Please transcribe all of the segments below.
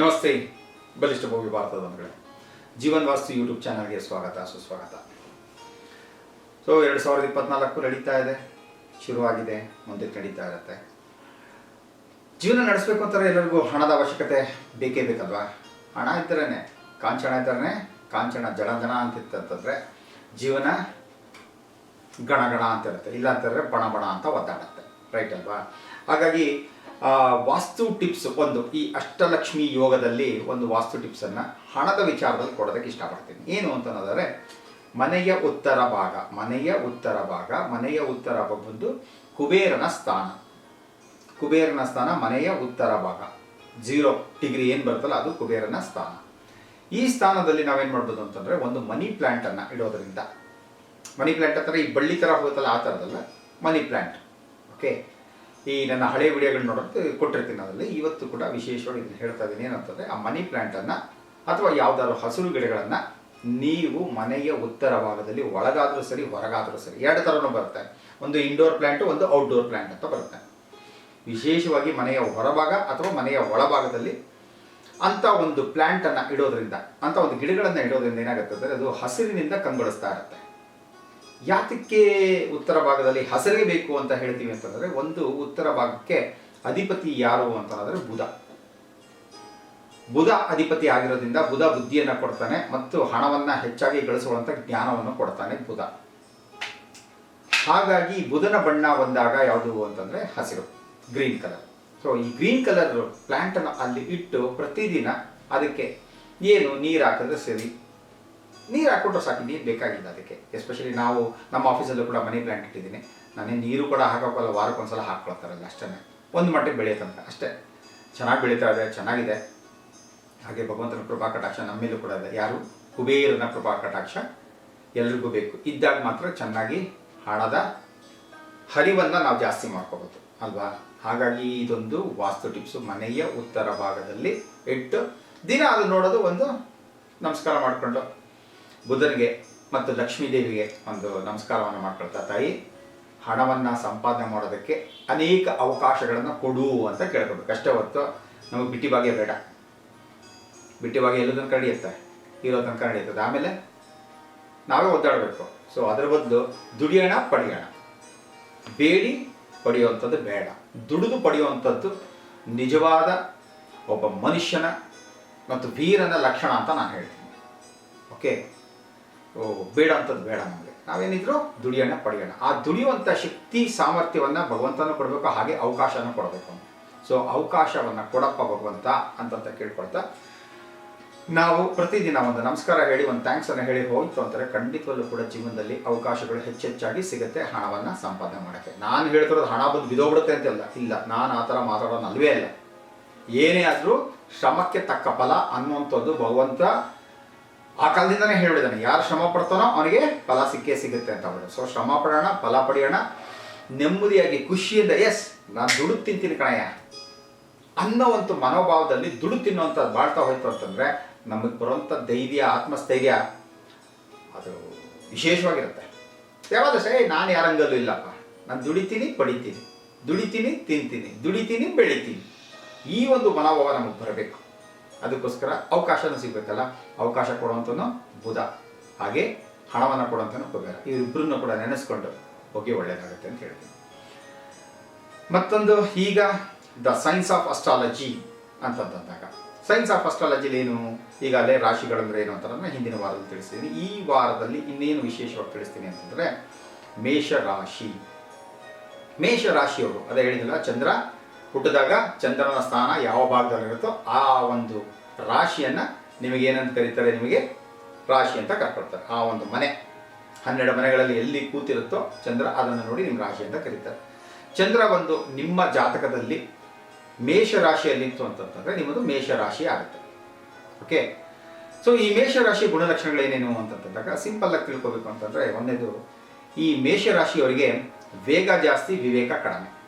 ನಮಸ್ತೆ. ಬಲಿಷ್ಠ ಭೋಗಿ ಭಾರತದ ಮಗಳೇ ಜೀವನ್ ವಾಸ್ತು ಯೂಟ್ಯೂಬ್ ಚಾನಲ್ಗೆ ಸ್ವಾಗತ, ಸುಸ್ವಾಗತ. ಸೊ ಎರಡು ಸಾವಿರದ ಇಪ್ಪತ್ನಾಲ್ಕು ನಡೀತಾ ಇದೆ. ಶುರುವಾಗಿದೆ, ಮುಂದೆ ನಡೀತಾ ಇರುತ್ತೆ. ಜೀವನ ನಡೆಸಬೇಕು ಅಂತಾರೆ ಎಲ್ಲರಿಗೂ ಹಣದ ಅವಶ್ಯಕತೆ ಬೇಕೇ ಬೇಕಲ್ವಾ? ಹಣ ಇದ್ದರೇನೆ, ಕಾಂಚನ ಇದ್ದರೇ ಕಾಂಚನ ಜಡಂಜನ ಜನ ಅಂತಿತ್ತಂತಂದ್ರೆ ಜೀವನ ಗಣ ಗಣ ಅಂತ ಇರುತ್ತೆ. ಇಲ್ಲ ಅಂತಂದ್ರೆ ಬಣ ಬಣ ಅಂತ ಒದ್ದಾಡುತ್ತೆ. ರೈಟ್ ಅಲ್ವಾ? ಹಾಗಾಗಿ ವಾಸ್ತು ಟಿಪ್ಸ್ ಒಂದು ಈ ಅಷ್ಟಲಕ್ಷ್ಮಿ ಯೋಗದಲ್ಲಿ ಒಂದು ವಾಸ್ತು ಟಿಪ್ಸನ್ನು ಹಣದ ವಿಚಾರದಲ್ಲಿ ಕೊಡೋದಕ್ಕೆ ಇಷ್ಟಪಡ್ತೀನಿ. ಏನು ಅಂತಂದರೆ, ಮನೆಯ ಉತ್ತರ ಭಾಗ, ಮನೆಯ ಉತ್ತರ ಭಾಗ, ಮನೆಯ ಉತ್ತರ ಬಂದು ಕುಬೇರನ ಸ್ಥಾನ. ಕುಬೇರನ ಸ್ಥಾನ, ಮನೆಯ ಉತ್ತರ ಭಾಗ. ಜೀರೋ ಡಿಗ್ರಿ ಏನು ಬರುತ್ತಲ್ಲ ಅದು ಕುಬೇರನ ಸ್ಥಾನ. ಈ ಸ್ಥಾನದಲ್ಲಿ ನಾವೇನು ಮಾಡ್ಬೋದು ಅಂತಂದರೆ, ಒಂದು ಮನಿ ಪ್ಲ್ಯಾಂಟನ್ನು ಇಡೋದ್ರಿಂದ. ಮನಿ ಪ್ಲ್ಯಾಂಟ್ ಹತ್ರ ಈ ಬಳ್ಳಿ ಥರ ಹೋಗುತ್ತಲ್ಲ, ಆ ಥರದಲ್ಲ ಮನಿ ಪ್ಲ್ಯಾಂಟ್ ಓಕೆ ಈ ನನ್ನ ಹಳೆ ವಿಡಿಯೋಗಳು ನೋಡೋದು ಕೊಟ್ಟಿರ್ತೀನಿ ಅದರಲ್ಲಿ. ಇವತ್ತು ಕೂಡ ವಿಶೇಷವಾಗಿ ಇದನ್ನು ಹೇಳ್ತಾ ಇದ್ದೀನಿ ಏನಂತಂದರೆ, ಆ ಮನಿ ಪ್ಲ್ಯಾಂಟನ್ನು ಅಥವಾ ಯಾವುದಾದ್ರು ಹಸಿರು ಗಿಡಗಳನ್ನು ನೀವು ಮನೆಯ ಉತ್ತರ ಭಾಗದಲ್ಲಿ ಒಳಗಾದರೂ ಸರಿ, ಹೊರಗಾದರೂ ಸರಿ, ಎರಡು ಥರನೂ ಬರುತ್ತೆ. ಒಂದು ಇಂಡೋರ್ ಪ್ಲ್ಯಾಂಟು ಒಂದು ಔಟ್ಡೋರ್ ಪ್ಲ್ಯಾಂಟ್ ಅಂತ ಬರುತ್ತೆ. ವಿಶೇಷವಾಗಿ ಮನೆಯ ಹೊರಭಾಗ ಅಥವಾ ಮನೆಯ ಒಳಭಾಗದಲ್ಲಿ ಅಂಥ ಒಂದು ಪ್ಲ್ಯಾಂಟನ್ನು ಇಡೋದ್ರಿಂದ ಅಂಥ ಒಂದು ಗಿಡಗಳನ್ನು ಇಡೋದ್ರಿಂದ ಏನಾಗುತ್ತೆ ಅಂದರೆ ಅದು ಹಸಿರಿನಿಂದ ಕಂಗೊಳಿಸ್ತಾ ಇರುತ್ತೆ. ಯಾತಕ್ಕೆ ಉತ್ತರ ಭಾಗದಲ್ಲಿ ಹಸಿರೇ ಬೇಕು ಅಂತ ಹೇಳ್ತೀವಿ ಅಂತಂದರೆ ಒಂದು ಉತ್ತರ ಭಾಗಕ್ಕೆ ಅಧಿಪತಿ ಯಾರು ಅಂತಂದರೆ ಬುಧ. ಬುಧ ಅಧಿಪತಿ ಆಗಿರೋದ್ರಿಂದ ಬುಧ ಬುದ್ಧಿಯನ್ನು ಕೊಡ್ತಾನೆ ಮತ್ತು ಹಣವನ್ನು ಹೆಚ್ಚಾಗಿ ಗಳಿಸುವಂಥ ಜ್ಞಾನವನ್ನು ಕೊಡ್ತಾನೆ ಬುಧ. ಹಾಗಾಗಿ ಬುಧನ ಬಣ್ಣ ಬಂದಾಗ ಯಾವುದು ಅಂತಂದರೆ ಹಸಿರು, ಗ್ರೀನ್ ಕಲರ್. ಸೊ ಈ ಗ್ರೀನ್ ಕಲರ್ ಪ್ಲ್ಯಾಂಟನ್ನು ಅಲ್ಲಿ ಇಟ್ಟು ಪ್ರತಿದಿನ ಅದಕ್ಕೆ ಏನು ನೀರು ಹಾಕಿದ್ರೆ ಸರಿ ನೀರು ಹಾಕ್ಬಿಟ್ರೆ ಸಾಕು, ನೀರು ಬೇಕಾಗಿಲ್ಲ ಅದಕ್ಕೆ. ಎಸ್ಪೆಷಲಿ ನಾವು ನಮ್ಮ ಆಫೀಸಲ್ಲೂ ಕೂಡ ಮನಿ ಪ್ಲಾಂಟ್ ಇಟ್ಟಿದ್ದೀನಿ. ನಾನೇ ನೀರು ಕೂಡ ಹಾಕೋಕ್ಕಲ್ಲ ವಾರಕ್ಕೊಂದ್ಸಲ ಹಾಕ್ಕೊಳ್ತಾರಲ್ಲ ಅಷ್ಟೇ ಒಂದು ಮಟ್ಟಿಗೆ ಬೆಳೆಯುತ್ತಂತ ಅಷ್ಟೇ. ಚೆನ್ನಾಗಿ ಬೆಳೀತಾ ಇದೆ, ಚೆನ್ನಾಗಿದೆ. ಹಾಗೆ ಭಗವಂತನ ಕೃಪಾ ಕಟಾಕ್ಷ ನಮ್ಮೇಲೂ ಕೂಡ ಇದೆ. ಯಾರು? ಕುಬೇರನ ಕೃಪಾ ಕಟಾಕ್ಷ ಎಲ್ರಿಗೂ ಬೇಕು. ಇದ್ದಾಗ ಮಾತ್ರ ಚೆನ್ನಾಗಿ ಹಣದ ಹರಿವನ್ನು ನಾವು ಜಾಸ್ತಿ ಮಾಡ್ಕೋಬೋದು, ಅಲ್ವಾ? ಹಾಗಾಗಿ ಇದೊಂದು ವಾಸ್ತು ಟಿಪ್ಸು. ಮನೆಯ ಉತ್ತರ ಭಾಗದಲ್ಲಿ ಇಟ್ಟು ದಿನ ಅದು ನೋಡೋದು ಒಂದು ನಮಸ್ಕಾರ ಮಾಡಿಕೊಂಡು ಬುಧನಿಗೆ ಮತ್ತು ಲಕ್ಷ್ಮೀ ದೇವಿಗೆ ಒಂದು ನಮಸ್ಕಾರವನ್ನು ಮಾಡ್ಕೊಳ್ತಾ ತಾಯಿ, ಹಣವನ್ನು ಸಂಪಾದನೆ ಮಾಡೋದಕ್ಕೆ ಅನೇಕ ಅವಕಾಶಗಳನ್ನು ಕೊಡು ಅಂತ ಕೇಳ್ಕೊಬೇಕು. ಅಷ್ಟೇ ಹೊತ್ತು ನಮಗೆ ಬಿಟ್ಟಿ ಭಾಗ್ಯ ಬೇಡ. ಬಿಟ್ಟಿ ಭಾಗ್ಯ ಎಲ್ಲದನ್ನು ತನಕ ನಡೆಯುತ್ತೆ. ಇರೋ ಆಮೇಲೆ ನಾವೇ ಒದ್ದಾಡಬೇಕು. ಸೊ ಅದರ ಬದಲು ದುಡಿಯೋಣ, ಪಡೆಯೋಣ. ಬೇಡಿ, ಪಡೆಯುವಂಥದ್ದು ಬೇಡ. ದುಡಿದು ಪಡೆಯುವಂಥದ್ದು ನಿಜವಾದ ಒಬ್ಬ ಮನುಷ್ಯನ ಮತ್ತು ವೀರನ ಲಕ್ಷಣ ಅಂತ ನಾನು ಹೇಳ್ತೀನಿ. ಓಕೆ ಬೇಡ ಅಂತದ್ದು ಬೇಡ ನಮಗೆ. ನಾವೇನಿದ್ರು ದುಡಿಯೋಣ ಪಡೆಯೋಣ. ಆ ದುಡಿಯುವಂಥ ಶಕ್ತಿ, ಸಾಮರ್ಥ್ಯವನ್ನು ಭಗವಂತನೂ ಕೊಡಬೇಕು, ಹಾಗೆ ಅವಕಾಶನೂ ಕೊಡಬೇಕು. ಸೊ ಅವಕಾಶವನ್ನು ಕೊಡಪ್ಪ ಭಗವಂತ ಅಂತಂತ ಕೇಳ್ಕೊಳ್ತಾ, ನಾವು ಪ್ರತಿದಿನ ಒಂದು ನಮಸ್ಕಾರ ಹೇಳಿ, ಒಂದು ಥ್ಯಾಂಕ್ಸ್ ಅನ್ನು ಹೇಳಿ ಹೋಯ್ತು ಅಂತಾರೆ ಖಂಡಿತವಲ್ಲೂ ಕೂಡ ಜೀವನದಲ್ಲಿ ಅವಕಾಶಗಳು ಹೆಚ್ಚೆಚ್ಚಾಗಿ ಸಿಗುತ್ತೆ, ಹಣವನ್ನು ಸಂಪಾದನೆ ಮಾಡೋಕ್ಕೆ. ನಾನು ಹೇಳ್ತಿರೋದು ಹಣ ಬಂದು ಬಿದೋಗ್ಬಿಡುತ್ತೆ ಅಂತೆಲ್ಲ ಇಲ್ಲ. ನಾನು ಆ ಥರ ಮಾತಾಡೋನು ಅಲ್ವೇ ಅಲ್ಲ. ಏನೇ ಆದರೂ ಶ್ರಮಕ್ಕೆ ತಕ್ಕ ಫಲ ಅನ್ನುವಂಥದ್ದು ಭಗವಂತ ಆ ಕಾಲದಿಂದನೇ ಹೇಳಿದಾನೆ, ಯಾರು ಶ್ರಮ ಪಡ್ತಾನೋ ಅವನಿಗೆ ಫಲ ಸಿಕ್ಕೇ ಸಿಗುತ್ತೆ ಅಂತ ಅವರು ಸೊ ಶ್ರಮ ಪಡೋಣ, ಫಲ ಪಡೆಯೋಣ, ನೆಮ್ಮದಿಯಾಗಿ, ಖುಷಿಯಿಂದ ಎಸ್ ನಾನು ದುಡು ತಿಂತೀನಿ ಕಣಯ್ಯ. ಅನ್ನೋ ಒಂದು ಮನೋಭಾವದಲ್ಲಿ ದುಡು ತಿನ್ನುವಂಥದ್ದು ಬಾಳ್ತಾ ಹೋಯ್ತು ಅಂತಂದರೆ, ನಮಗೆ ಬರುವಂಥ ಧೈರ್ಯ, ಆತ್ಮಸ್ಥೈರ್ಯ ಅದು ವಿಶೇಷವಾಗಿರುತ್ತೆ. ಯಾವಾಗ ಸೇ ನಾನು ಯಾರಂಗಲ್ಲೂ ಇಲ್ಲಪ್ಪ. ನಾನು ದುಡಿತೀನಿ, ಪಡಿತೀನಿ. ದುಡಿತೀನಿ, ತಿಂತೀನಿ. ದುಡಿತೀನಿ, ಬೆಳಿತೀನಿ. ಈ ಒಂದು ಮನೋಭಾವ ನಮಗೆ ಬರಬೇಕು. ಅದಕ್ಕೋಸ್ಕರ ಅವಕಾಶನ ಸಿಗಬೇಕಲ್ಲ? ಅವಕಾಶ ಕೊಡುವಂಥನು ಬುಧ. ಹಾಗೆ ಹಣವನ್ನು ಕೊಡುವಂಥನು ಕುಬೇರ. ಇವರಿಬ್ಬರನ್ನು ಕೂಡ ನೆನೆಸ್ಕೊಂಡು ಹೋಗಿ ಒಳ್ಳೆಯದಾಗುತ್ತೆ ಅಂತ ಹೇಳ್ತೀನಿ. ಮತ್ತೊಂದು, ಈಗ ದ ಸೈನ್ಸ್ ಆಫ್ ಅಸ್ಟ್ರಾಲಜಿ ಅಂತಂದಾಗ ಸೈನ್ಸ್ ಆಫ್ ಅಸ್ಟ್ರಾಲಜಿಲಿ ಏನು? ಈಗ ಅಲ್ಲೇ ರಾಶಿಗಳಂದ್ರೆ ಏನು ಅಂತ ಹಿಂದಿನ ವಾರದಲ್ಲಿ ತಿಳಿಸ್ತೀನಿ. ಈ ವಾರದಲ್ಲಿ ಇನ್ನೇನು ವಿಶೇಷವಾಗಿ ತಿಳಿಸ್ತೀನಿ ಅಂತಂದರೆ ಮೇಷ ರಾಶಿಯವರು ಅದೇ ಹೇಳಿದಿಲ್ಲ ಚಂದ್ರ ಹುಟ್ಟಿದಾಗ ಚಂದ್ರನ ಸ್ಥಾನ ಯಾವ ಭಾಗದಲ್ಲಿರುತ್ತೋ ಆ ಒಂದು ರಾಶಿಯನ್ನು ನಿಮಗೆ ಏನಂತ ಕರೀತಾರೆ? ನಿಮಗೆ ರಾಶಿ ಅಂತ ಕರ್ಕೊಡ್ತಾರೆ. ಆ ಒಂದು ಮನೆ, ಹನ್ನೆರಡು ಮನೆಗಳಲ್ಲಿ ಎಲ್ಲಿ ಕೂತಿರುತ್ತೋ ಚಂದ್ರ ಅದನ್ನು ನೋಡಿ ನಿಮ್ಮ ರಾಶಿ ಅಂತ ಕರೀತಾರೆ. ಚಂದ್ರ ಒಂದು ನಿಮ್ಮ ಜಾತಕದಲ್ಲಿ ಮೇಷ ರಾಶಿಯಲ್ಲಿತ್ತು ಅಂತಂತಂದರೆ ನಿಮ್ಮದು ಮೇಷ ರಾಶಿ ಆಗುತ್ತೆ. ಓಕೆ ಸೊ ಈ ಮೇಷ ರಾಶಿ ಗುಣಲಕ್ಷಣಗಳೇನೇನು ಅಂತಂದಾಗ ಸಿಂಪಲ್ ಆಗಿ ತಿಳ್ಕೊಬೇಕು ಅಂತಂದರೆ ಒಂದೇದು, ಈ ಮೇಷ ರಾಶಿಯವರಿಗೆ ವೇಗ ಜಾಸ್ತಿ, ವಿವೇಕ ಕಡಿಮೆ.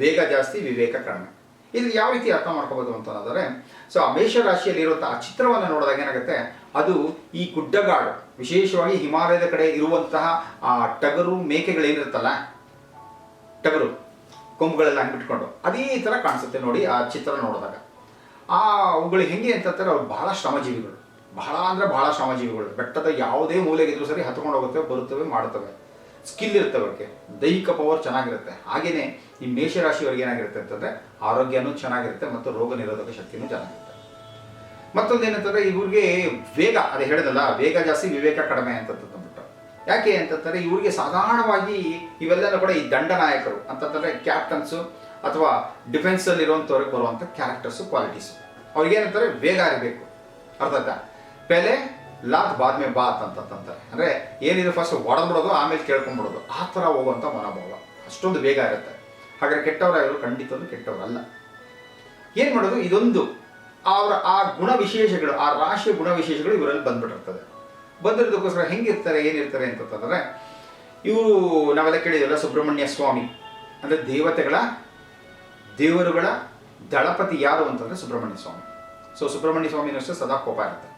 ವೇಗ ಜಾಸ್ತಿ, ವಿವೇಕ ಕಡಿಮೆ ಇದು ಯಾವ ರೀತಿ ಅರ್ಥ ಮಾಡ್ಕೋಬೋದು ಅಂತಂದರೆ, ಸೊ ಆ ಮೇಷ ರಾಶಿಯಲ್ಲಿ ಇರುವಂಥ ಆ ಚಿತ್ರವನ್ನು ನೋಡಿದಾಗ ಏನಾಗುತ್ತೆ, ಅದು ಈ ಗುಡ್ಡಗಾಡು, ವಿಶೇಷವಾಗಿ ಹಿಮಾಲಯದ ಕಡೆ ಇರುವಂತಹ ಆ ಟಗರು ಮೇಕೆಗಳೇನಿರುತ್ತಲ್ಲ ಟಗರು, ಕೊಂಬುಗಳೆಲ್ಲ ಹಂಗಿಟ್ಕೊಂಡು ಅದೇ ಥರ ಕಾಣಿಸುತ್ತೆ ನೋಡಿ ಆ ಚಿತ್ರ ನೋಡಿದಾಗ. ಆ ಅವುಗಳು ಹೆಂಗೆ ಅಂತಂತಾರೆ ಅವ್ರು ಬಹಳ ಶ್ರಮಜೀವಿಗಳು. ಬಹಳ ಅಂದರೆ ಬಹಳ ಶ್ರಮಜೀವಿಗಳು. ಬೆಟ್ಟದ ಯಾವುದೇ ಮೂಲೆಗಿದ್ರು ಸರಿ ಹತ್ಕೊಂಡು ಹೋಗುತ್ತವೆ, ಬರುತ್ತವೆ, ಮಾಡುತ್ತವೆ. ಸ್ಕಿಲ್ ಇರುತ್ತೆ ಅವ್ರಿಗೆ. ದೈಹಿಕ ಪವರ್ ಚೆನ್ನಾಗಿರುತ್ತೆ. ಹಾಗೆಯೇ ಈ ಮೇಷರಾಶಿಯವ್ರಿಗೆ ಏನಾಗಿರುತ್ತೆ ಅಂತಂದರೆ ಆರೋಗ್ಯನೂ ಚೆನ್ನಾಗಿರುತ್ತೆ ಮತ್ತು ರೋಗ ನಿರೋಧಕ ಶಕ್ತಿನೂ ಚೆನ್ನಾಗಿರುತ್ತೆ. ಮತ್ತೊಂದು ಏನಂತಂದ್ರೆ ಇವ್ರಿಗೆ ವೇಗ, ಅದೇ ಹೇಳಿದಲ್ಲ ವೇಗ ಜಾಸ್ತಿ, ವಿವೇಕ ಕಡಿಮೆ ಅಂತ ತಂದ್ಬಿಟ್ಟು ಯಾಕೆ ಅಂತಂದ್ರೆ ಇವ್ರಿಗೆ ಸಾಧಾರಣವಾಗಿ ಇವೆಲ್ಲನೂ ಕೂಡ ಈ ದಂಡನಾಯಕರು ಅಂತಂದ್ರೆ ಕ್ಯಾಪ್ಟನ್ಸು ಅಥವಾ ಡಿಫೆನ್ಸ್ ಅಲ್ಲಿ ಬರುವಂಥ ಕ್ಯಾರೆಕ್ಟರ್ಸ್ ಕ್ವಾಲಿಟೀಸ್ ಅವ್ರಿಗೆ ಏನಂತಾರೆ ವೇಗ ಇರಬೇಕು. ಅರ್ಥ ಆಯ್ತಾ? ಲಾತ್ ಬಾದ್ಮೆ ಬಾತ್ ಅಂತಂತಾರೆ ಅಂದ್ರೆ ಏನಿದೆ ಫಸ್ಟ್ ಹೊಡೆದ್ಬಿಡೋದು ಆಮೇಲೆ ಕೇಳ್ಕೊಂಡ್ಬಿಡೋದು. ಆ ಥರ ಹೋಗುವಂಥ ಮನೋಭಾವ. ಅಷ್ಟೊಂದು ಬೇಗ ಇರುತ್ತೆ. ಹಾಗಾದ್ರೆ ಖಂಡಿತ ಖಂಡಿತವೂ ಕೆಟ್ಟವರಲ್ಲ. ಏನು ಮಾಡೋದು? ಇದೊಂದು. ಅವರ ಆ ಗುಣ ವಿಶೇಷಗಳು ಆ ರಾಶಿಯ ಗುಣ ವಿಶೇಷಗಳು ಇವರಲ್ಲಿ ಬಂದ್ಬಿಟ್ಟಿರ್ತದೆ. ಬಂದಿರೋದಕ್ಕೋಸ್ಕರ ಹೆಂಗಿರ್ತಾರೆ, ಏನಿರ್ತಾರೆ ಅಂತಂತಂದರೆ ಇವರು ನಾವೆಲ್ಲ ಕೇಳಿದ್ವಲ್ಲ, ಸುಬ್ರಹ್ಮಣ್ಯ ಸ್ವಾಮಿ. ಅಂದ್ರೆ ದೇವತೆಗಳ, ದೇವರುಗಳ ದಳಪತಿ ಯಾರು ಅಂತಂದರೆ ಸುಬ್ರಹ್ಮಣ್ಯ ಸ್ವಾಮಿ. ಸೊ ಸುಬ್ರಹ್ಮಣ್ಯ ಸ್ವಾಮಿನೂ ಅಷ್ಟೇ ಸದಾ ಕೋಪ ಇರುತ್ತೆ.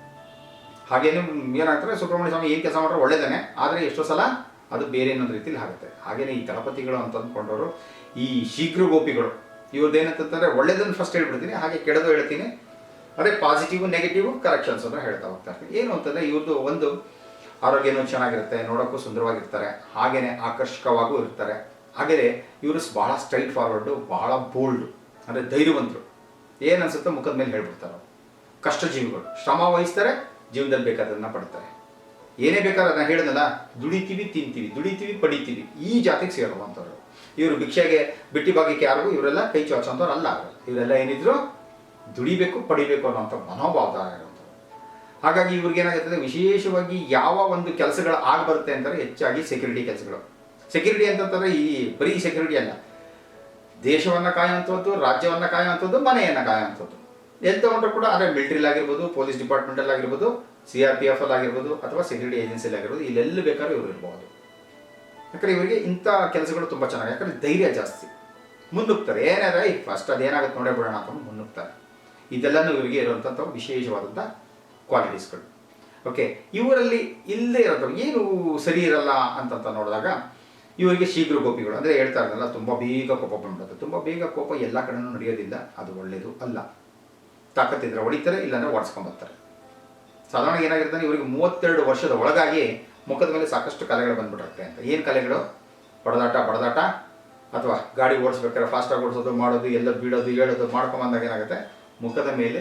ಹಾಗೇನು ಏನಾಗ್ತಾರೆ ಸುಬ್ರಹ್ಮಣ್ಯ ಸ್ವಾಮಿ ಏನು ಕೆಲಸ ಮಾಡ್ರೆ ಒಳ್ಳೇದಾನೆ, ಆದರೆ ಎಷ್ಟೋ ಸಲ ಅದು ಬೇರೆ ಇನ್ನೊಂದು ರೀತಿಲಿ ಆಗುತ್ತೆ. ಹಾಗೇನೆ ಈ ತಳಪತಿಗಳು ಅಂತ ಅಂದ್ಕೊಂಡವರು, ಈ ಶೀಘ್ರ ಗೋಪಿಗಳು ಇವ್ರದ್ದು ಏನಂತಂದ್ರೆ ಒಳ್ಳೇದನ್ನು ಫಸ್ಟ್ ಹೇಳ್ಬಿಡ್ತೀನಿ, ಹಾಗೆ ಕೆಡದು ಹೇಳ್ತೀನಿ. ಅದೇ ಪಾಸಿಟಿವ್ ನೆಗೆಟಿವ್ ಕರೆಕ್ಷನ್ಸ್ ಅಂತ ಹೇಳ್ತಾ ಹೋಗ್ತಾ ಇರ್ತೀನಿ. ಏನು ಅಂತಂದ್ರೆ ಇವ್ರದ್ದು ಒಂದು ಆರೋಗ್ಯನೂ ಚೆನ್ನಾಗಿರುತ್ತೆ, ನೋಡೋಕ್ಕೂ ಸುಂದರವಾಗಿರ್ತಾರೆ, ಹಾಗೇನೆ ಆಕರ್ಷಕವಾಗೂ ಇರ್ತಾರೆ. ಹಾಗೆಯೇ ಇವರು ಬಹಳ ಸ್ಟ್ರೈಟ್ ಫಾರ್ವರ್ಡು ಬಹಳ ಬೋಲ್ಡು ಅಂದರೆ ಧೈರ್ಯವಂತರು. ಏನು ಅನ್ಸುತ್ತೋ ಮುಖದ ಮೇಲೆ ಹೇಳ್ಬಿಡ್ತಾರೆ ಕಷ್ಟ ಜೀವಿಗಳು ಶ್ರಮ ವಹಿಸ್ತಾರೆ ಜೀವನದಲ್ಲಿ ಬೇಕಾದ್ರನ್ನ ಪಡ್ತಾರೆ. ಏನೇ ಬೇಕಾದ್ರೆ ನಾನು ಹೇಳಿದ್ನಲ್ಲ ದುಡಿತೀವಿ, ತಿಂತೀವಿ, ದುಡಿತೀವಿ, ಪಡಿತೀವಿ, ಈ ಜಾತಿಗೆ ಸೇರುವಂಥವ್ರು. ಇವರು ಭಿಕ್ಷೆಗೆ, ಬಿಟ್ಟಿ ಭಾಗಕ್ಕೆ ಯಾರಿಗೂ ಇವರೆಲ್ಲ ಕೈ ಚಾಚೋಂಥವ್ರು ಅಲ್ಲ ಇವರೆಲ್ಲ ಏನಿದ್ರು ದುಡಿಬೇಕು, ಪಡಿಬೇಕು ಅನ್ನೋಂಥ ಮನೋಭಾವ ಇರುವಂಥವ್ರು. ಹಾಗಾಗಿ ಇವ್ರಿಗೆ ಏನಾಗುತ್ತದೆ ವಿಶೇಷವಾಗಿ ಯಾವ ಒಂದು ಕೆಲಸಗಳು ಆಗಿ ಬರುತ್ತೆ ಅಂದರೆ ಹೆಚ್ಚಾಗಿ ಸೆಕ್ಯೂರಿಟಿ ಕೆಲಸಗಳು. ಸೆಕ್ಯೂರಿಟಿ ಅಂತಂದ್ರೆ ಈ ಬರೀ ಸೆಕ್ಯೂರಿಟಿ ಅಲ್ಲ. ದೇಶವನ್ನು ಕಾಯುವಂಥದ್ದು, ರಾಜ್ಯವನ್ನು ಕಾಯುವಂಥದ್ದು, ಮನೆಯನ್ನು ಕಾಯುವಂಥದ್ದು. ಉಂಟು ಕೂಡ, ಅಂದರೆ ಮಿಲಿಟರಿಲ್ ಆಗಿರ್ಬೋದು ಪೊಲೀಸ್ ಡಿಪಾರ್ಟ್ಮೆಂಟಲ್ಲಿ ಆಗಿರ್ಬೋದು ಸಿ ಆರ್ ಪಿ ಎಫ್ ಅಲ್ಲಿ ಆಗಿರ್ಬೋದು ಅಥವಾ ಸೆಕ್ಯೂರಿಟಿ ಏಜೆನ್ಸಿಲಿ ಆಗಿರ್ಬೋದು ಇಲ್ಲೆಲ್ಲಿ ಬೇಕಾದ್ರೂ ಇವರು ಇರ್ಬೋದು. ಯಾಕಂದ್ರೆ ಇವರಿಗೆ ಇಂಥ ಕೆಲಸಗಳು ತುಂಬ ಚೆನ್ನಾಗಿ ಯಾಕಂದ್ರೆ ಧೈರ್ಯ ಜಾಸ್ತಿ. ಮುನ್ನುಗ್ತಾರೆ. ಏನಾದ್ರೆ ಈಗ ಫಸ್ಟ್ ಅದೇನಾಗುತ್ತೆ ನೋಡೇ ಬಿಡೋಣ ಅಂತ ಮುನ್ನುಗ್ತಾರೆ. ಇದೆಲ್ಲನೂ ಇವರಿಗೆ ಇರುವಂಥ ವಿಶೇಷವಾದಂಥ ಕ್ವಾಲಿಟೀಸ್ಗಳು ಓಕೆ ಇವರಲ್ಲಿ ಇಲ್ಲದೆ ಇರೋದು ಏನು ಸರಿ ಇರಲ್ಲ ಅಂತಂತ ನೋಡಿದಾಗ, ಇವರಿಗೆ ಶೀಘ್ರ ಗೋಪಿಗಳು. ಅಂದರೆ ಹೇಳ್ತಾ ಇರಲ್ಲ ತುಂಬ ಬೇಗ ಕೋಪ ಬಂದ್ಬಿಡುತ್ತೆ. ತುಂಬ ಬೇಗ ಕೋಪ ಎಲ್ಲ ಕಡೆನೂ ನಡೆಯೋದಿಲ್ಲ. ಅದು ಒಳ್ಳೆಯದು ಅಲ್ಲ. ತಾಕತ್ತಿದ್ರೆ ಹೊಡಿತಾರೆ, ಇಲ್ಲಾಂದ್ರೆ ಓಡಿಸ್ಕೊಂಬರ್ತಾರೆ ಸಾಧಾರಣ ಏನಾಗಿರ್ತಾನೆ ಇವರಿಗೆ ಮೂವತ್ತೆರಡು ವರ್ಷದ ಒಳಗಾಗಿ ಮುಖದ ಮೇಲೆ ಸಾಕಷ್ಟು ಕಲೆಗಳು ಬಂದ್ಬಿಟ್ಟಿರುತ್ತೆ ಅಂತ. ಏನು ಕಲೆಗಳು? ಬಡದಾಟ ಬಡದಾಟ ಅಥವಾ ಗಾಡಿ ಓಡಿಸ್ಬೇಕಾದ್ರೆ ಫಾಸ್ಟಾಗಿ ಓಡಿಸೋದು, ಮಾಡೋದು, ಎಲ್ಲ ಬೀಳೋದು, ಹೇಳೋದು ಮಾಡ್ಕೊಂಬಂದಾಗ ಏನಾಗುತ್ತೆ? ಮುಖದ ಮೇಲೆ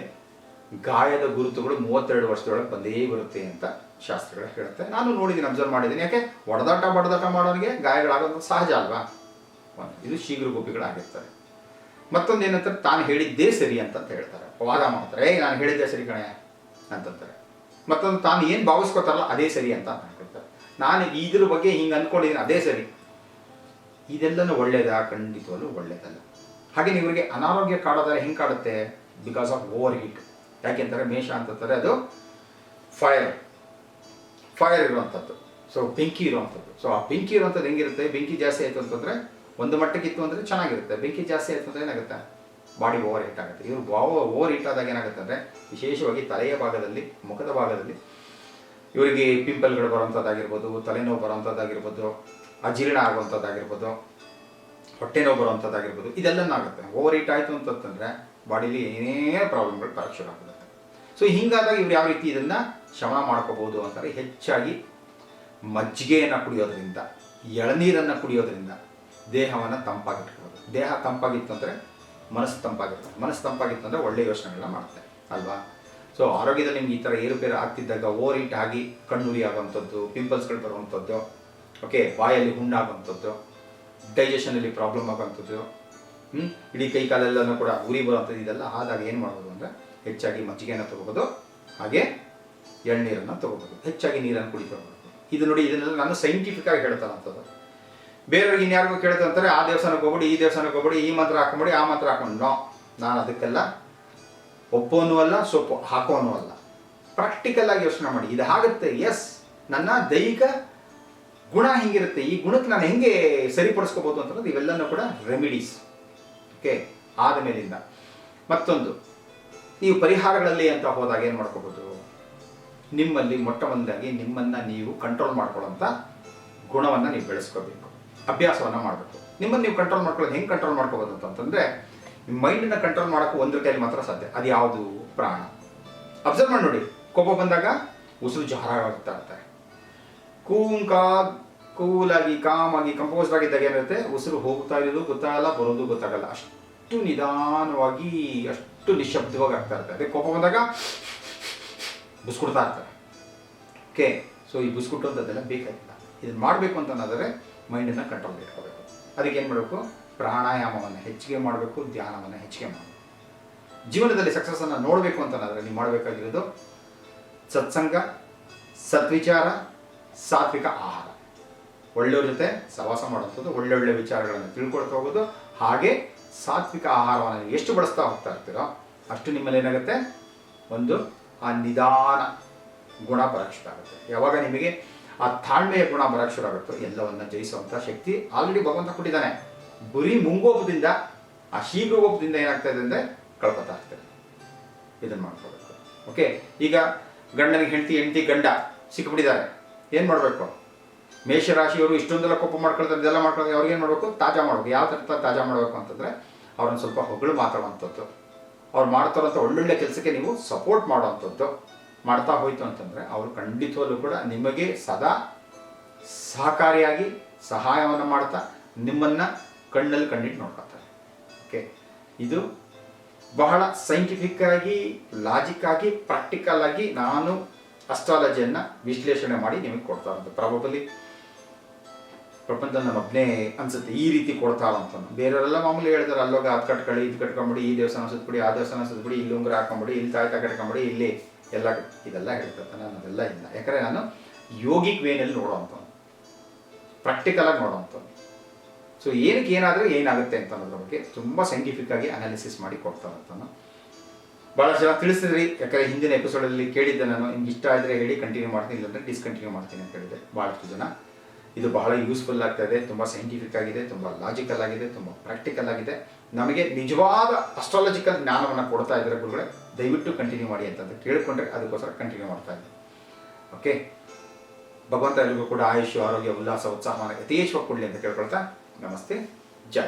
ಗಾಯದ ಗುರುತುಗಳು ಮೂವತ್ತೆರಡು ವರ್ಷದೊಳಗೆ ಬಂದೇ ಬರುತ್ತೆ ಅಂತ ಶಾಸ್ತ್ರಗಳು ಹೇಳುತ್ತೆ. ನಾನು ನೋಡಿದ್ದೀನಿ ಅಬ್ಸರ್ವ್ ಮಾಡಿದ್ದೀನಿ ಯಾಕೆ? ಒಡದಾಟ, ಬಡದಾಟ ಮಾಡೋರಿಗೆ ಗಾಯಗಳಾಗೋದು ಸಹಜ ಅಲ್ವಾ? ಇದು ಶೀಘ್ರ ಗೋಪಿಗಳಾಗಿರ್ತಾರೆ ಮತ್ತೊಂದು ಏನಂತಾರೆ ತಾನು ಹೇಳಿದ್ದೇ ಸರಿ ಅಂತ ಹೇಳ್ತಾರೆ. ವಾದ ಮಾಡ್ತಾರೆ ಏ ನಾನು ಹೇಳಿದ್ದೆ ಸರಿ ಕಣೆ ಅಂತಂತಾರೆ ಮತ್ತೊಂದು ತಾನು ಏನು ಭಾವಿಸ್ಕೋತಾರಲ್ಲ ಅದೇ ಸರಿ ಅಂತ ಅನ್ಕೊಳ್ತಾರೆ ನಾನು ಇದ್ರ ಬಗ್ಗೆ ಹಿಂಗೆ ಅಂದ್ಕೊಂಡಿದ್ದೀನಿ ಅದೇ ಸರಿ. ಇದೆಲ್ಲನೂ ಒಳ್ಳೇದಾ? ಖಂಡಿತವಲ್ಲೂ ಒಳ್ಳೇದಲ್ಲ. ಹಾಗೆ ನಿಮಗೆ ಅನಾರೋಗ್ಯ ಕಾಡೋದಾದ್ರೆ ಹೆಂಗೆ ಕಾಡುತ್ತೆ? ಬಿಕಾಸ್ ಆಫ್ ಓವರ್ ಹೀಟ್ ಯಾಕೆಂತಾರೆ ಮೇಷ ಅಂತಂತಾರೆ ಅದು ಫೈರ್ ಫೈರ್ ಇರುವಂಥದ್ದು. ಸೊ ಬೆಂಕಿ ಇರುವಂಥದ್ದು. ಸೊ ಆ ಬೆಂಕಿ ಇರುವಂಥದ್ದು ಹೆಂಗಿರುತ್ತೆ? ಬೆಂಕಿ ಜಾಸ್ತಿ ಆಯಿತು ಅಂತಂದರೆ, ಒಂದು ಮಟ್ಟಕ್ಕಿತ್ತು ಅಂದರೆ ಚೆನ್ನಾಗಿರುತ್ತೆ. ಬೆಂಕಿ ಜಾಸ್ತಿ ಆಯಿತು ಅಂದರೆ ಏನಾಗುತ್ತೆ? ಬಾಡಿ ಓವರ್ ಹೀಟ್ ಆಗುತ್ತೆ. ಇವರು ಓವರ್ ಹೀಟ್ ಆದಾಗ ಏನಾಗುತ್ತೆ ಅಂದರೆ ವಿಶೇಷವಾಗಿ ತಲೆಯ ಭಾಗದಲ್ಲಿ, ಮುಖದ ಭಾಗದಲ್ಲಿ ಇವರಿಗೆ ಪಿಂಪಲ್ಗಳು ಬರುವಂಥದ್ದಾಗಿರ್ಬೋದು ತಲೆನೋವು ಬರುವಂಥದ್ದಾಗಿರ್ಬೋದು ಅಜೀರ್ಣ ಆಗುವಂಥದ್ದಾಗಿರ್ಬೋದು ಹೊಟ್ಟೆ ನೋವು ಬರುವಂಥದ್ದಾಗಿರ್ಬೋದು ಇದೆಲ್ಲನೂ ಆಗುತ್ತೆ ಓವರ್ ಹೀಟ್ ಆಯಿತು ಅಂತಂತಂದರೆ ಬಾಡಿಲಿ ಏನೇ ಪ್ರಾಬ್ಲಮ್ಗಳು ಶುರು ಆಗುತ್ತೆ ಸೊ ಹಿಂಗಾದಾಗ ಇವ್ರು ಯಾವ ರೀತಿ ಇದನ್ನು ಶಮನ ಮಾಡ್ಕೋಬಹುದು ಅಂತಾರೆ ಹೆಚ್ಚಾಗಿ ಮಜ್ಜಿಗೆಯನ್ನು ಕುಡಿಯೋದ್ರಿಂದ, ಎಳನೀರನ್ನು ಕುಡಿಯೋದ್ರಿಂದ ದೇಹವನ್ನು ತಂಪಾಗಿಟ್ಕೊಳ್ಳೋದು ದೇಹ ತಂಪಾಗಿತ್ತು ಅಂದರೆ ಮನಸ್ಸು ತಂಪಾಗಿರುತ್ತೆ. ಮನಸ್ಸು ತಂಪಾಗಿತ್ತು ಅಂದರೆ ಒಳ್ಳೆಯ ಯೋಚನೆಗಳನ್ನ ಮಾಡುತ್ತೆ ಅಲ್ವಾ? ಸೊ ಆರೋಗ್ಯದಲ್ಲಿ ನಿಮ್ಗೆ ಈ ಥರ ಏರುಪೇರು ಆಗ್ತಿದ್ದಾಗ ಓವರ್ ಹೀಟ್ ಆಗಿ ಕಣ್ಣುರಿ ಆಗುವಂಥದ್ದು ಪಿಂಪಲ್ಸ್ಗಳು ಬರುವಂಥದ್ದು ಓಕೆ ಬಾಯಲ್ಲಿ ಹುಣ್ಣಾಗುವಂಥದ್ದು ಡೈಜೆಷನಲ್ಲಿ ಪ್ರಾಬ್ಲಮ್ ಆಗುವಂಥದ್ದು ಹ್ಞೂ ಇಡೀ ಕೈ ಕಾಲೆಲ್ಲನೂ ಕೂಡ ಉರಿ ಬರುವಂಥದ್ದು ಇದೆಲ್ಲ ಆದಾಗ ಏನು ಮಾಡ್ಬೋದು ಅಂದರೆ ಹೆಚ್ಚಾಗಿ ಮಜ್ಜಿಗೆಯನ್ನು ತಗೋಬೋದು, ಹಾಗೆ ಎಳ್ನೀರನ್ನು ತಗೋಬೋದು, ಹೆಚ್ಚಾಗಿ ನೀರನ್ನು ಕುಡಿತಾ ಇದು ನೋಡಿ ಇದನ್ನೆಲ್ಲ ನಾನು ಸೈಂಟಿಫಿಕ್ ಆಗಿ ಹೇಳ್ತಾರಂಥದ್ದು ಬೇರೆಯವ್ರಿಗೆ ಇನ್ಯಾರಿಗೂ ಕೇಳ್ತಾ ಅಂತಾರೆ ಆ ದೇವಸ್ಥಾನಕ್ಕೆ ಹೋಗ್ಬಿಡಿ, ಈ ದೇವಸ್ಥಾನಕ್ಕೆ ಹೋಗ್ಬಿಡಿ, ಈ ಮಂತ್ರ ಹಾಕೊಂಬಿಡಿ, ಆ ಮಂತ್ರ ಹಾಕೊಂಡು ನೋ, ನಾನು ಅದಕ್ಕೆಲ್ಲ ಒಪ್ಪೋನು ಅಲ್ಲ ಸೊಪ್ಪು ಹಾಕೋನು ಅಲ್ಲ ಪ್ರಾಕ್ಟಿಕಲ್ ಆಗಿ ಯೋಚನೆ ಮಾಡಿ. ಇದು ಆಗುತ್ತೆ ಎಸ್ ನನ್ನ ದೈಹಿಕ ಗುಣ ಹಿಂಗಿರುತ್ತೆ. ಈ ಗುಣಕ್ಕೆ ನಾನು ಹೆಂಗೆ ಸರಿಪಡಿಸ್ಕೋಬೋದು ಅಂತಂದ್ರೆ ಇವೆಲ್ಲನೂ ಕೂಡ ರೆಮಿಡೀಸ್ ಓಕೆ ಆದ ಮೇಲಿಂದ ಮತ್ತೊಂದು, ನೀವು ಪರಿಹಾರಗಳಲ್ಲಿ ಅಂತ ಹೋದಾಗ ಏನು ಮಾಡ್ಕೋಬೋದು? ನಿಮ್ಮಲ್ಲಿ ಮೊಟ್ಟ ಮೊದಲಾಗಿ ನಿಮ್ಮನ್ನು ನೀವು ಕಂಟ್ರೋಲ್ ಮಾಡ್ಕೊಳ್ಳೋಂಥ ಗುಣವನ್ನು ನೀವು ಬೆಳೆಸ್ಕೋಬೇಕು. ಅಭ್ಯಾಸವನ್ನು ಮಾಡಬೇಕು. ನಿಮ್ಮನ್ನು ನೀವು ಕಂಟ್ರೋಲ್ ಮಾಡ್ಕೊಳ್ಳೋದು ಹೆಂಗೆ ಕಂಟ್ರೋಲ್ ಮಾಡ್ಕೋಬೋದು ಅಂತಂದರೆ ಮೈಂಡನ್ನ ಕಂಟ್ರೋಲ್ ಮಾಡೋಕ್ಕೂ ಒಂದು ಕೈಯಲ್ಲಿ ಮಾತ್ರ ಸಾಧ್ಯ. ಅದು ಯಾವುದು? ಪ್ರಾಣ. ಅಬ್ಸರ್ವ್ ಮಾಡಿ ನೋಡಿ. ಕೋಪ ಬಂದಾಗ ಉಸಿರು ಜಾರಾಗ್ತಾ ಇರ್ತಾರೆ ಕೂಂಕ, ಕೂಲಾಗಿ, ಕಾಮಾಗಿ ಕಂಪೋಸ್ಡ್ ಆಗಿದ್ದಾಗ ಏನಿರುತ್ತೆ? ಉಸಿರು ಹೋಗ್ತಾ ಇರೋದು ಗೊತ್ತಾಗಲ್ಲ ಬರೋದು ಗೊತ್ತಾಗಲ್ಲ. ಅಷ್ಟು ನಿಧಾನವಾಗಿ, ಅಷ್ಟು ನಿಶಬ್ದವಾಗಿ ಆಗ್ತಾ ಇರುತ್ತೆ. ಅದೇ ಕೋಪ ಬಂದಾಗ ಬುಸ್ಕೊಡ್ತಾ ಇರ್ತಾರೆ. ಓಕೆ ಸೊ ಈ ಬುಸ್ಕೊಟ್ಟು ಅಂತದೆಲ್ಲ ಬೇಕಾಗಿಲ್ಲ. ಇದನ್ನು ಮಾಡಬೇಕು ಅಂತ ಅನ್ನೋದಾದ್ರೆ ಮೈಂಡನ್ನು ಕಂಟ್ರೋಲ್ ಇಟ್ಕೋಬೇಕು. ಅದಕ್ಕೆ ಏನು ಮಾಡಬೇಕು? ಪ್ರಾಣಾಯಾಮವನ್ನು ಹೆಚ್ಚಿಗೆ ಮಾಡಬೇಕು, ಧ್ಯಾನವನ್ನು ಹೆಚ್ಚಿಗೆ ಮಾಡಬೇಕು. ಜೀವನದಲ್ಲಿ ಸಕ್ಸಸ್ಸನ್ನು ನೋಡಬೇಕು ಅಂತ ಅನ್ನೋದ್ರೆ ನೀವು ಮಾಡಬೇಕಾಗಿರೋದು ಸತ್ಸಂಗ, ಸದ್ವಿಚಾರ, ಸಾತ್ವಿಕ ಆಹಾರ. ಒಳ್ಳೆಯವ್ರ ಜೊತೆ ಸವಾಸ ಮಾಡುವಂಥದ್ದು, ಒಳ್ಳೊಳ್ಳೆ ವಿಚಾರಗಳನ್ನು ತಿಳ್ಕೊಳ್ತಾ ಹೋಗೋದು, ಹಾಗೆ ಸಾತ್ವಿಕ ಆಹಾರವನ್ನು ಎಷ್ಟು ಬಳಸ್ತಾ ಹೋಗ್ತಾ ಇರ್ತೀರೋ ಅಷ್ಟು ನಿಮ್ಮಲ್ಲಿ ಏನಾಗುತ್ತೆ? ಒಂದು ಆ ನಿಧಾನ ಗುಣ ಪರೀಕ್ಷಿತ ಆಗುತ್ತೆ. ಯಾವಾಗ ನಿಮಗೆ ಆ ತಾಳ್ಮೆಯ ಗುಣ ಬರಕ್ಕೆ ಆಗುತ್ತೋ ಎಲ್ಲವನ್ನ ಜಯಿಸುವಂಥ ಶಕ್ತಿ ಆಲ್ರೆಡಿ ಭಗವಂತ ಕೊಟ್ಟಿದ್ದಾನೆ. ಗುರಿ ಮುಂಗೋಪದಿಂದ, ಆ ಶೀಘ್ರಗೋಪದಿಂದ ಏನಾಗ್ತಾ ಇದೆ ಅಂದರೆ ಕಳ್ಕೊತಾ ಇರ್ತಾರೆ ಇದನ್ನು ಮಾಡ್ಕೋಬೇಕು. ಓಕೆ ಈಗ ಗಂಡನಿಗೆ ಹೆಂಡತಿ ಹೆಂಡತಿ, ಗಂಡ ಸಿಕ್ಕಿಬಿಟ್ಟಿದ್ದಾರೆ ಏನು ಮಾಡಬೇಕು? ಮೇಷರಾಶಿಯವರು ಇಷ್ಟೊಂದೆಲ್ಲ ಕೋಪ ಮಾಡ್ಕೊಳ್ತಾರೆ, ಇದೆಲ್ಲ ಮಾಡ್ಕೊಳ್ತಾರೆ, ಅವ್ರಿಗೆ ಏನು ಮಾಡಬೇಕು? ತಾಜಾ ಮಾಡಬೇಕು. ಯಾವ ಥರ ತಾಜಾ ಮಾಡಬೇಕು ಅಂತಂದರೆ ಅವ್ರನ್ನ ಸ್ವಲ್ಪ ಹೊಗಳು ಮಾತಾಡುವಂಥದ್ದು. ಅವ್ರು ಮಾಡ್ತಾರಂಥ ಒಳ್ಳೊಳ್ಳೆ ಕೆಲಸಕ್ಕೆ ನೀವು ಸಪೋರ್ಟ್ ಮಾಡುವಂಥದ್ದು. ಮಾಡ್ತಾ ಹೋಯ್ತು ಅಂತಂದರೆ ಅವರು ಖಂಡಿತವಾಗ್ಲೂ ಕೂಡ ನಿಮಗೆ ಸದಾ ಸಹಕಾರಿಯಾಗಿ ಸಹಾಯವನ್ನು ಮಾಡ್ತಾ ನಿಮ್ಮನ್ನು ಕಣ್ಣಲ್ಲಿ ಕಣ್ಣಿಟ್ಟು ನೋಡ್ಕೊತಾರೆ ಓಕೆ ಇದು ಬಹಳ ಸೈಂಟಿಫಿಕ್ ಆಗಿ ಲಾಜಿಕ್ ಆಗಿ ಪ್ರಾಕ್ಟಿಕಲ್ ಆಗಿ ನಾನು ಅಸ್ಟ್ರಾಲಜಿಯನ್ನು ವಿಶ್ಲೇಷಣೆ ಮಾಡಿ ನಿಮಗೆ ಕೊಡ್ತಾ ಇರೋದು. ಪ್ರಾಬಬಲಿ ಪ್ರಪಂಚ ಒಬ್ಬನೇ ಅನ್ಸುತ್ತೆ ಈ ರೀತಿ ಕೊಡ್ತಾರ ಅಂತ ಬೇರೆಯವರೆಲ್ಲ ಮಾಮೂಲಿ ಹೇಳ್ತಾರೆ, ಅಲ್ಲೋಗ ಅದು ಕಟ್ಕೊಳ್ಳಿ, ಇದು ಕಟ್ಕೊಂಬಿಡಿ, ಈ ದೇವಸ್ಥಾನ ಸುತ್ತಬಿಡಿ ಆ ದೇವಸ್ಥಾನ ಸುತ್ತಬಿಡಿ ಇಲ್ಲಿ ಉಂಗುರ ಹಾಕೊಂಬಿಡಿ, ಇಲ್ಲಿ ತಾಯ್ತ ಕಟ್ಕೊಂಬಿಡಿ, ಇಲ್ಲಿ ಎಲ್ಲ ಇದೆಲ್ಲ ಹೇಳ್ತಾರೆ ನಾನು ಅದೆಲ್ಲ ಇಲ್ಲ. ಯಾಕಂದರೆ ನಾನು ಯೋಗಿಕ್ ವೇನಲ್ಲಿ ನೋಡೋವಂಥವ್ನು ಪ್ರಾಕ್ಟಿಕಲ್ ಆಗಿ ನೋಡೋವಂಥವ್ನು ಸೊ ಏನಕ್ಕೆ ಏನಾದರೂ ಏನಾಗುತ್ತೆ ಅಂತ ಅನ್ನೋದ್ರ ಬಗ್ಗೆ ತುಂಬ ಸೈಂಟಿಫಿಕ್ ಆಗಿ ಅನಾಲಿಸಿಸ್ ಮಾಡಿ ಕೊಡ್ತಾರೆ ಅಂತಾನು. ಭಾಳ ಜನ ತಿಳಿಸಿದ್ರಿ. ಯಾಕಂದರೆ ಹಿಂದಿನ ಎಪಿಸೋಡಲ್ಲಿ ಕೇಳಿದ್ದೆ ನಾನು. ನಿಮ್ಗೆ ಇಷ್ಟ ಆದರೆ ಹೇಳಿ ಕಂಟಿನ್ಯೂ ಮಾಡ್ತೀನಿ, ಇಲ್ಲಾಂದರೆ ಡಿಸ್ಕಂಟಿನ್ಯೂ ಮಾಡ್ತೀನಿ ಅಂತ ಹೇಳಿದೆ ಭಾಳಷ್ಟು ಜನ. ಇದು ಬಹಳ ಯೂಸ್ಫುಲ್ ಆಗ್ತಾ ಇದೆ. ತುಂಬ ಸೈಂಟಿಫಿಕ್ ಆಗಿದೆ. ತುಂಬ ಲಾಜಿಕಲ್ ಆಗಿದೆ. ತುಂಬ ಪ್ರಾಕ್ಟಿಕಲ್ ಆಗಿದೆ. ನಮಗೆ ನಿಜವಾದ ಅಸ್ಟ್ರಾಲಜಿಕಲ್ ಜ್ಞಾನವನ್ನು ಕೊಡ್ತಾ ಇದ್ದಾರೆ ಗುರುಗಳೇ. ದಯವಿಟ್ಟು ಕಂಟಿನ್ಯೂ ಮಾಡಿ ಅಂತಂದು ಕೇಳಿಕೊಂಡ್ರೆ ಅದಕ್ಕೋಸ್ಕರ ಕಂಟಿನ್ಯೂ ಮಾಡ್ತಾ ಇದ್ದೀನಿ ಓಕೆ ಭಗವಂತ ಎಲ್ರಿಗೂ ಕೂಡ ಆಯುಷ್, ಆರೋಗ್ಯ, ಉಲ್ಲಾಸ ಉತ್ಸಾಹವನ್ನು ಯಥೇಚ್ಛವಾಗಿ ಕೊಡಲಿ ಅಂತ ಕೇಳ್ಕೊಳ್ತಾ ನಮಸ್ತೆ. ಜೈ.